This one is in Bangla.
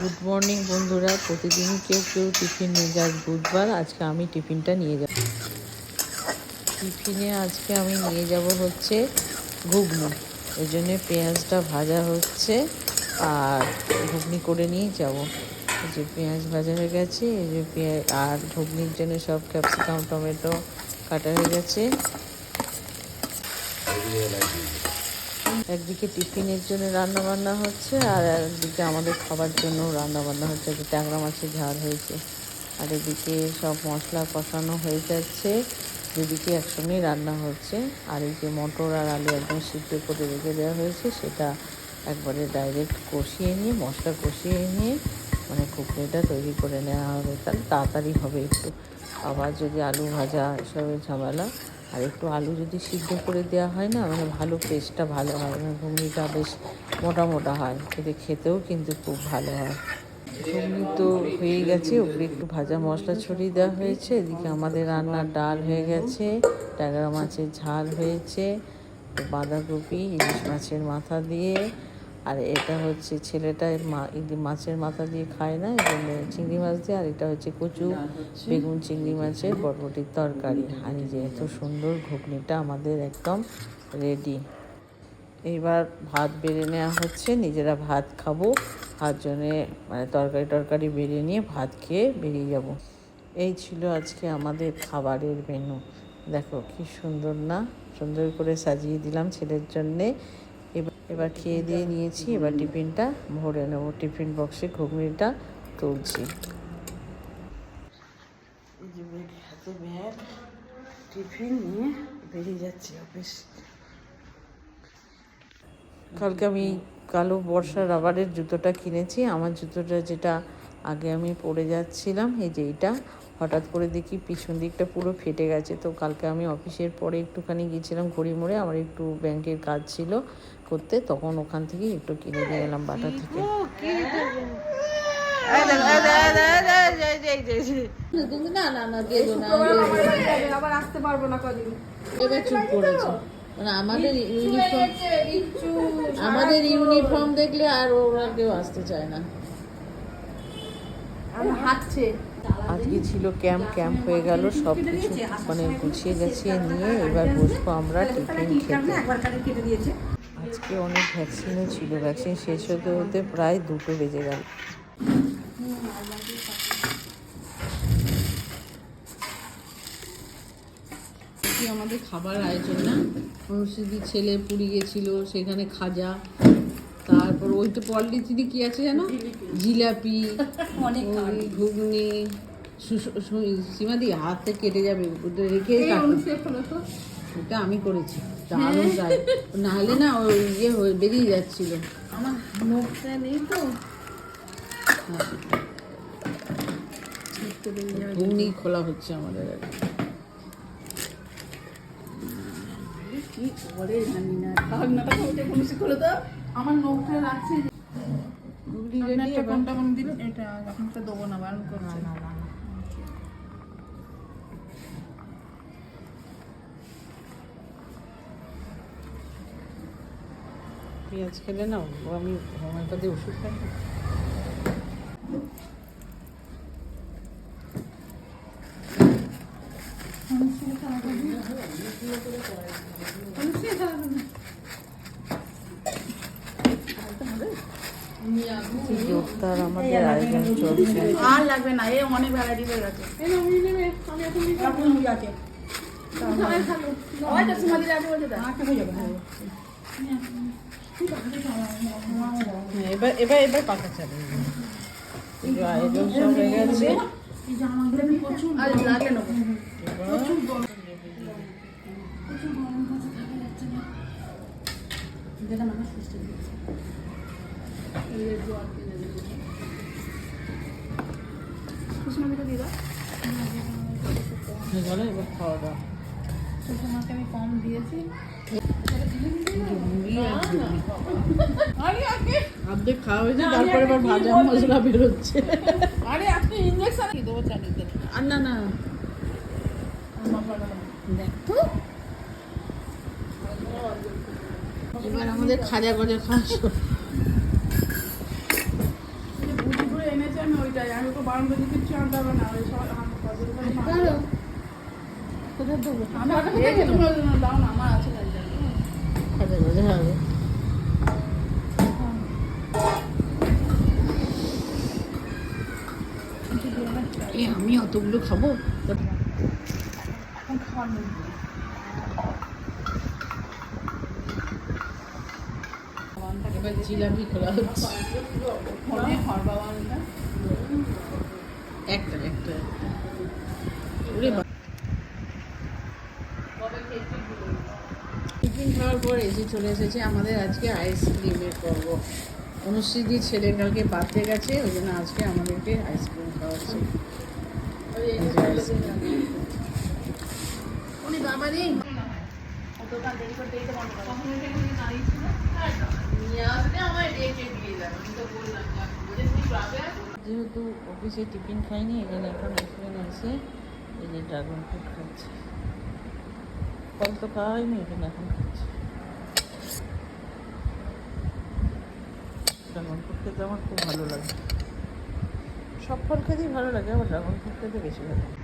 গুড মর্নিং বন্ধুরা। প্রতিদিন কেউ কেউ টিফিন নিয়ে যায় বুধবার আজকে আমি টিফিনটা নিয়ে যাব। টিফিনে আজকে আমি নিয়ে যাব হচ্ছে ঘুগনি। ওই জন্যে পেঁয়াজটা ভাজা হচ্ছে আর ঘুগনি করে নিয়ে যাব। এই যে পেঁয়াজ ভাজা হয়ে গেছে, এই যে পেঁয়াজ আর ঘুগনির জন্য সব ক্যাপসিকাম, টমেটো কাটা হয়ে গেছে। টিফিনের জন্য রান্না বান্না হচ্ছে আর একদিকে আমাদের খাবার জন্য রান্না বান্না হচ্ছে, যে ট্যাংরা মাছের ঝাল হয়েছে। আর এদিকে সব মশলা কষানো হয়ে যাচ্ছে দুদিকে একসঙ্গেই রান্না হচ্ছে। আর এই যে মটর আর আলু একদম সিদ্ধ করে রেখে দেওয়া হয়েছে, সেটা একবারে ডাইরেক্ট কষিয়ে নিয়ে, মশলা কষিয়ে নিয়ে মানে ঘুগনিটা তৈরি করে নেওয়া হবে। তাহলে তাড়াতাড়ি হবে একটু। আবার যদি আলু ভাজা, এসবের ঝামেলা আর একটু আলু যদি সিদ্ধ করে দেওয়া হয় না মানে ভালো পেস্টটা ভালো হয় মানে ঘুগনিটা বেশ মোটা মোটা হয়। খেতে খেতেও কিন্তু খুব ভালো হয়। ঘুগনি তো হয়ে গেছে উপরে একটু ভাজা মশলা ছড়িয়ে দেওয়া হয়েছে, এদিকে আমাদের রান্নার ডাল হয়ে গেছে, ট্যাংরা মাছের ঝাল হয়েছে বাঁধাকপি, ইলিশ মাছের মাথা দিয়ে আর এটা হচ্ছে ছেলেটা মা মাছের মাথা দিয়ে খায় না, এই জন্য চিংড়ি মাছ দিয়ে, আর এটা হচ্ছে কচু, বেগুন চিংড়ি মাছের বরবটির তরকারি। আর এই যে এত সুন্দর ঘুগনিটা আমাদের একদম রেডি এইবার ভাত বেড়ে নেওয়া হচ্ছে, নিজেরা ভাত খাব ভাত জন্যে মানে তরকারি টরকারি বেরিয়ে নিয়ে ভাত খেয়ে বেরিয়ে যাব। এই ছিল আজকে আমাদের খাবারের মেনু দেখো কি সুন্দর না, সুন্দর করে সাজিয়ে দিলাম ছেলের জন্যে। এবার খেয়ে দিয়ে নিয়েছি এবার টিফিনটা ভরে নেব। টিফিন বক্সে ঘুগনিটা তুলছি। এই হাতে ব্যাগ টিফিন নিয়ে বেরিয়ে যাচ্ছি অফিস কালকে আমি কালো বর্ষা রাবারের জুতোটা কিনেছি। আমার জুতোটা যেটা আগে আমি পরে যাচ্ছিলাম এই যে এইটা। হঠাৎ করে দেখি পিছন দিকটা পুরো ফেটে গেছে। তো কালকে আমি অফিসের পরে একটুখানি গিয়েছিলাম ঘড়ি মোড়ে আমার একটু ব্যাংকের কাজ ছিল। করতে তখন ওখান থেকে একটু কিনে নিয়ে এলাম বাটা থেকে। না না না আবার আসতে পারব না কদিন এবার চুপ করেছে মানে আমাদের ইউনিফর্ম আমাদের ইউনিফর্ম দেখলে আর ওরা কেউ আসতে চায় না। হাঁটছে। আজকে ছিল ক্যাম্প ক্যাম্প হয়ে গেল সব কিছু মানে গুছিয়ে গেছিয়ে নিয়ে এবার বসবো আমরা টিফিন খেতে। আজকে অনেক ভ্যাকসিনও ছিল। ভ্যাকসিন শেষ হতে হতে প্রায় দুটো বেজে গেল। কি আমাদের খাবার আয়োজন না? অনুষ্ঠিতি ছেলে পুরী গেছিল সেখানে খাজা তারপর ওই তো পল্লিচিনি কি আছে জানো? জিলাপি অনেক ঘুগনি সীমাদি হাতে কেটে যাবে রেখে। ওটা আমি করেছি। দারুণ যায়। নাহলে না ওই ইয়ে হয়ে বেরিয়ে যাচ্ছিল। আমার মুখটা নেই তো। ঘুগনি খোলা হচ্ছে আমাদের কি। করে জানি না। ঢাকনাটা দাও। আমার নখটা রাখছে ঘুগনি ready কোনটা কোন দিন এটা এখন তো দেবো না বারণ করছে। না, না, না। পেঁয়াজ খেলে না ও আমি হোমিওপ্যাথি ওষুধ খাই। না। কি আমাদের আয়োজন চলছে। আর লাগবে না এই অনেক ভ্যারাইটি হয়ে গেছে। এখন এবার এবার এবার পাকা চালে আয়োজন সব হয়ে গেছে। জল এবার খাওয়া দাওয়া। কুসুমাকে আমি কম দিয়েছি। অর্ধেক খাওয়া হয়েছে তারপরে আবার ভাজা মশলা বেরোচ্ছে। আরে আজকে ইঞ্জেকশন কি দেবো চালিয়ে আর না না। দেখ। এবার আমাদের খাজা গজা খাওয়া। চাইছে আমি ওইটাই। আমি তো বারণ করে কিচ্ছু আনতে হবে না ওই সব আমার কজন করে মা- পারো কোথায় দেবো? আমার দাও না আছে না এটা। হবে এ আমি অতগুলো খাব? এখন খাওয়ার এবার জিলাপি খোলা হচ্ছে। একটা একটা ওরে বাবা। টিফিন খাওয়ার পর এসে চলে এসেছে আমাদের আজকে আইসক্রিমের পর্ব। অনুশ্রীদি ছেলের কালকে বার্থডে গেছে ওই জন্য আজকে আমাদেরকে আইসক্রিম খাওয়াচ্ছে। উনি বাবা নেই? দোকান দেরি করতে কখন দাঁড়িয়েছিল নিয়ে আমার দিয়ে যাবে আমি তো বললাম যেহেতু অফিসে টিফিন খাইনি এখানে এখন আইসক্রিম এসে এই যে ড্রাগন ফ্রুট খাচ্ছে। ফল তো খাওয়াইনি হয়নি এখন। খাচ্ছে ড্রাগন ফ্রুট খেতে আমার খুব ভালো লাগে। সব ফল খেতেই ভালো লাগে, আবার ড্রাগন ফ্রুট খেতে বেশি ভালো লাগে।